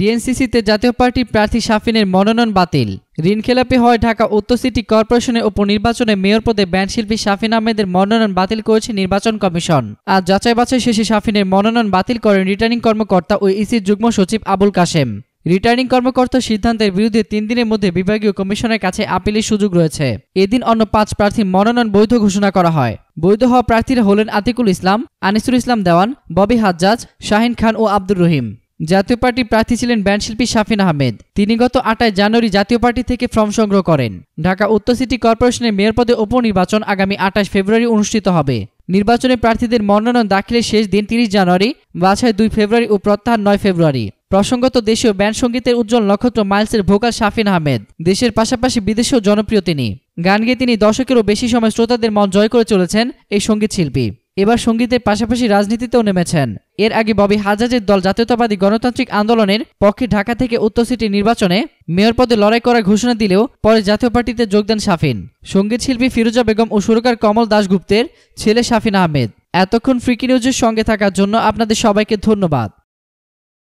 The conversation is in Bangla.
ডিএনসিসিতে জাতীয় পার্টির প্রার্থী শাফিনের মনোনয়ন বাতিল। ঋণখেলাপি হয় ঢাকা উত্তর সিটি কর্পোরেশনের উপনির্বাচনে মেয়র পদে ব্যান্ডশিল্পী শাফিন আহমেদের মনোনয়ন বাতিল করেছে নির্বাচন কমিশন। আজ যাচাই বাছাই শেষে শাফিনের মনোনয়ন বাতিল করেন রিটার্নিং কর্মকর্তা ও ইসির যুগ্ম সচিব আবুল কাশেম। রিটার্নিং কর্মকর্তার সিদ্ধান্তের বিরুদ্ধে তিন দিনের মধ্যে বিভাগীয় কমিশনের কাছে আপিলের সুযোগ রয়েছে। এদিন অন্য পাঁচ প্রার্থীর মনোনয়ন বৈধ ঘোষণা করা হয়। বৈধ হওয়া প্রার্থীরা হলেন আতিকুল ইসলাম, আনিসুল ইসলাম দেওয়ান, ববি হাজ্জাজ, শাহিন খান ও আব্দুর রহিম। জাতীয় পার্টির প্রার্থী ছিলেন ব্যান্ডশিল্পী শাফিন আহমেদ। তিনি গত আটাই জানুয়ারি জাতীয় পার্টি থেকে ফর্ম সংগ্রহ করেন। ঢাকা উত্তর সিটি কর্পোরেশনের মেয়র পদে উপনির্বাচন আগামী আঠাশ ফেব্রুয়ারি অনুষ্ঠিত হবে। নির্বাচনে প্রার্থীদের মনোনয়ন দাখিলের শেষ দিন তিরিশ জানুয়ারি, বাছাই দুই ফেব্রুয়ারি ও প্রত্যাহার নয় ফেব্রুয়ারি। প্রসঙ্গত দেশীয় ব্যান্ড সঙ্গীতের উজ্জ্বল নক্ষত্র মাইলসের ভোকাল শাফিন আহমেদ। দেশের পাশাপাশি বিদেশেও জনপ্রিয় তিনি। গান গেয়ে তিনি দশকেরও বেশি সময় শ্রোতাদের মন জয় করে চলেছেন এই সংগীত শিল্পী এবার সঙ্গীতের পাশাপাশি রাজনীতিতেও নেমেছেন। এর আগে ববি হাজাজের দল জাতীয়তাবাদী গণতান্ত্রিক আন্দোলনের পক্ষে ঢাকা থেকে উত্তর সিটি নির্বাচনে মেয়র পদে লড়াই করার ঘোষণা দিলেও পরে জাতীয় পার্টিতে যোগ দেন শাফিন সংগীত শিল্পী ফিরোজা বেগম ও সুরকার কমল দাশগুপ্তের ছেলে শাফিন আহমেদ। এতক্ষণ ফ্রিকি নিউজের সঙ্গে থাকার জন্য আপনাদের সবাইকে ধন্যবাদ।